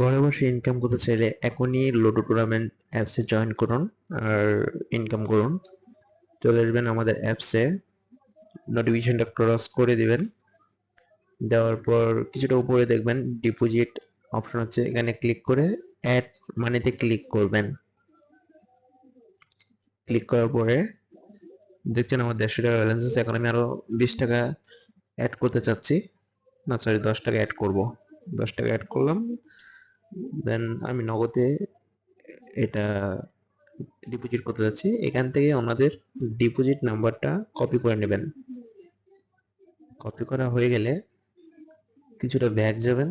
ঘরে বসে ইনকাম করতে চাইলে এখনই লুডো টুর্নামেন্ট অ্যাপসে জয়েন করুন আর ইনকাম করুন। চলে আসবেন আমাদের অ্যাপসে নোটিফিকেশনটা ক্রস করে দিবেন। দেওয়ার পর কিছুটা উপরে দেখবেন ডিপোজিট অপশন আছে এখানে ক্লিক করে অ্যাড মানিতে ক্লিক করবেন। ক্লিক করার পরে দেখছেন আমার দেড়শো টাকা ব্যালেন্স আছে, এখন আমি আরও বিশ টাকা অ্যাড করতে চাচ্ছি। না সরি দশ টাকা অ্যাড করব। দশ টাকা অ্যাড করলাম। দেন আমি নগদে এটা ডিপোজিট করতে যাচ্ছি। এখান থেকে ওনাদের ডিপোজিট নাম্বারটা কপি করে নেবেন। কপি করা হয়ে গেলে কিছুটা ব্যাগ যাবেন।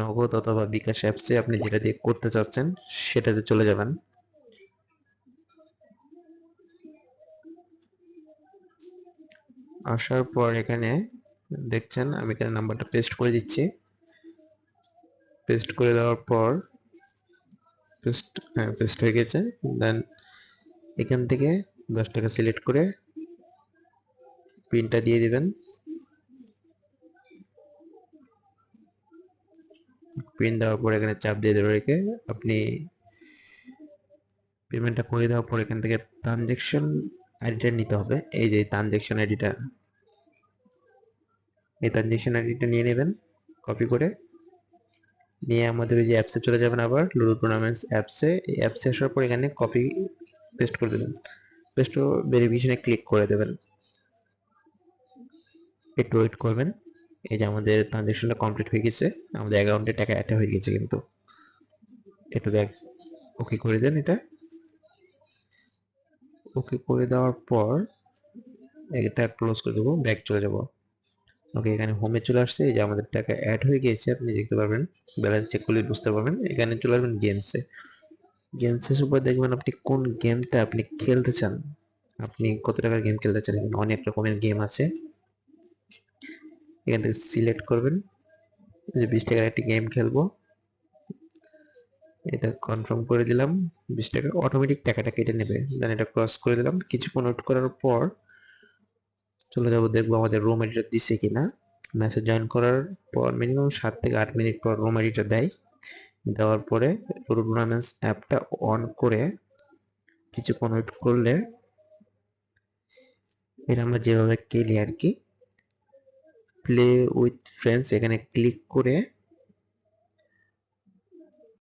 নগদ অথবা বিকাশ অ্যাপসে আপনি যেটা দিয়ে করতে চাচ্ছেন, সেটাতে চলে যাবেন। আসার পর এখানে দেখছেন আমি এখানে নাম্বারটা পেস্ট করে দিচ্ছি। পেস্ট করে দেওয়ার পর পেস্ট হ্যাঁ পেস্ট হয়ে গেছে। দেন এখান থেকে দশ টাকা সিলেক্ট করে পিনটা দিয়ে দিবেন। পিন দেওয়ার পর এখানে চাপ দিয়ে দেবে রেখে আপনি পেমেন্টটা করে দেওয়ার পর এখান থেকে ট্রানজেকশন আইডিটা নিতে হবে। এই যে ট্রানজেকশন আইডিটা এই ট্রানজেকশন আইডিটা নিয়ে নেবেন। কপি করে নিয়ে আমাদের ওই যে অ্যাপসে চলে যাবেন আবার লুডো টুর্নামেন্টস অ্যাপসে এই অ্যাপসে আসার পর এখানে কপি পেস্ট করে দেবেন। পেস্ট ভেরিফিকেশনে ক্লিক করে দেবেন। একটু ওয়েট করবেন। এই যে আমাদের ট্রানজেকশনটা কমপ্লিট হয়ে গেছে। আমাদের অ্যাকাউন্টে টাকা অ্যাড হয়ে গেছে কিন্তু। একটু ব্যাক ওকে করে দেন এটা। ওকে করে দেওয়ার পর, এটা ক্লোজ করে দেবো ব্যাক চলে যাব। ওকে এখানে হোমে চলে আসছে, এই যে আমাদের টাকা অ্যাড হয়ে গিয়েছে, আপনি দেখতে পারবেন ব্যালেন্স চেক করলে বুঝতে পারবেন, এখানে চলে আসবেন গেমসে গেমসের উপর দেখবেন আপনি কোন গেমটা আপনি খেলতে চান। আপনি কত টাকার গেম খেলতে চান? এখানে অনেক রকমের গেম আছে। এখান থেকে সিলেক্ট করবেন যে বিশ টাকার একটি গেম খেলব। এটা কনফার্ম করে দিলাম, বিশ টাকা অটোমেটিক টাকাটা কেটে নেবে। দেন এটা ক্রস করে দিলাম। কিছুক্ষণ ওয়েট করার পর চলে যাব, দেখব আমাদের রুম এডিটর দিছে কিনা। মেসেজ জয়েন করার পর মিনিমাম সাত থেকে আট মিনিট পর রুম এডিটর দেয়। দেওয়ার পরে টুর্নামেন্টস অ্যাপটা অন করে কিছু ওয়েট করলে এটা আমরা যেভাবে খেলি আর কি প্লে উইথ ফ্রেন্ডস এখানে ক্লিক করে